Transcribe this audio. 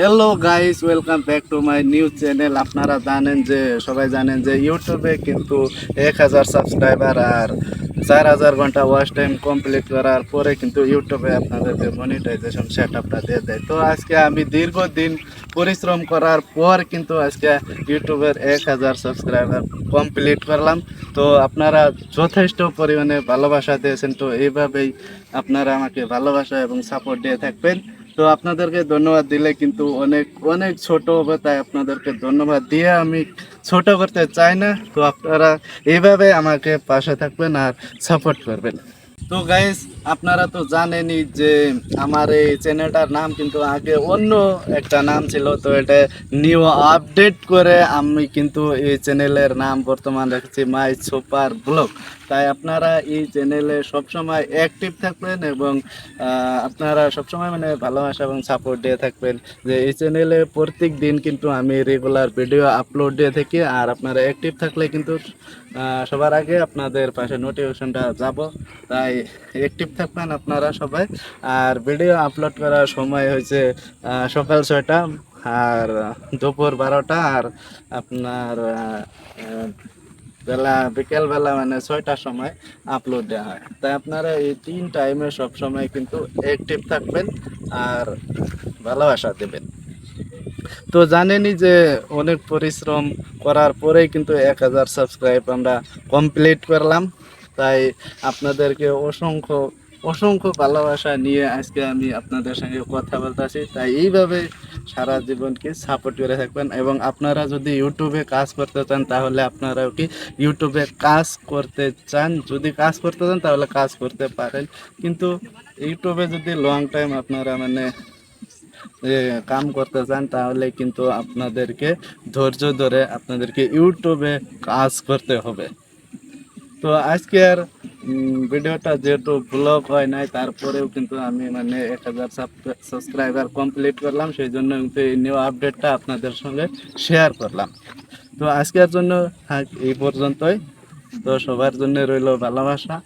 Hello guys welcome back to my new channel আপনারা জানেন যে, সবাই জানেন যে ইউটিউবে কিন্তু এক হাজার সাবস্ক্রাইবার আর চার হাজার ঘণ্টা ওয়াচ টাইম কমপ্লিট করার পরে কিন্তু ইউটিউবে আপনাদেরকে মনিটাইজেশন সেট আপটা দিয়ে দেয়। তো আজকে আমি দীর্ঘদিন পরিশ্রম করার পর কিন্তু আজকে ইউটিউবের এক হাজার সাবস্ক্রাইবার কমপ্লিট করলাম। তো আপনারা যথেষ্ট পরিমাণে ভালোবাসা দিয়েছেন। তো এইভাবেই আপনারা আমাকে ভালোবাসা এবং সাপোর্ট দিয়ে থাকবেন। তো আপনাদেরকে ধন্যবাদ দিলে কিন্তু অনেক অনেক ছোট হবে, তাই আপনাদেরকে ধন্যবাদ দিয়ে আমি ছোট করতে চাই না। তো আপনারা এইভাবে আমাকে পাশে থাকবেন আর সাপোর্ট করবেন। তো গাইস আপনারা তো জানেনই যে আমার এই চ্যানেলটার নাম কিন্তু আগে অন্য একটা নাম ছিল, তো এটা নিউ আপডেট করে আমি কিন্তু এই চ্যানেলের নাম বর্তমান রেখেছি মাই সুপার ব্লগ তাই আপনারা এই চ্যানেলে সবসময় অ্যাক্টিভ থাকবেন এবং আপনারা সবসময় মানে ভালোবাসা এবং সাপোর্ট দিয়ে থাকবেন। যে এই চ্যানেলে প্রত্যেক দিন কিন্তু আমি রেগুলার ভিডিও আপলোড দিয়ে থাকি, আর আপনারা অ্যাক্টিভ থাকলে কিন্তু সবার আগে আপনাদের পাশে নোটিফিকেশনটা যাব। তাই অ্যাক্টিভ থাকবেন আপনারা সবাই। আর ভিডিও আপলোড করার সময় হয়েছে সকাল ছয়টা আর দুপুর বারোটা আর আপনার বেলা বিকেলবেলা মানে ছয়টার সময় আপলোড দেওয়া হয়। তাই আপনারা এই তিন টাইমে সব সময় কিন্তু অ্যাক্টিভ থাকবেন আর ভালোবাসা দেবেন। তো জানেনই যে অনেক পরিশ্রম করার পরেই কিন্তু এক হাজার সাবস্ক্রাইব আমরা কমপ্লিট করলাম। তাই আপনাদেরকে অসংখ্য অসংখ্য ভালোবাসা নিয়ে আজকে আমি আপনাদের সঙ্গে কথা বলতেছি। তাই এইভাবে সারা জীবনকে সাপোর্ট করে থাকবেন এবং আপনারা যদি ইউটিউবে কাজ করতে চান, তাহলে আপনারাও কি ইউটিউবে কাজ করতে চান? যদি কাজ করতে চান, তাহলে কাজ করতে পারেন। কিন্তু ইউটিউবে যদি লং টাইম আপনারা মানে কাম করতে চান তাহলে কিন্তু আপনাদেরকে ধৈর্য ধরে আপনাদেরকে ইউটিউবে কাজ করতে হবে। তো আজকের ভিডিওটা যেহেতু ব্লগ হয় নাই, তারপরেও কিন্তু আমি মানে এক হাজার সাবস্ক্রাইবার কমপ্লিট করলাম, সেই জন্য কিন্তু এই নিউ আপডেটটা আপনাদের সঙ্গে শেয়ার করলাম। তো আজকের জন্য এই পর্যন্তই। তো সবার জন্য রইল ভালোবাসা।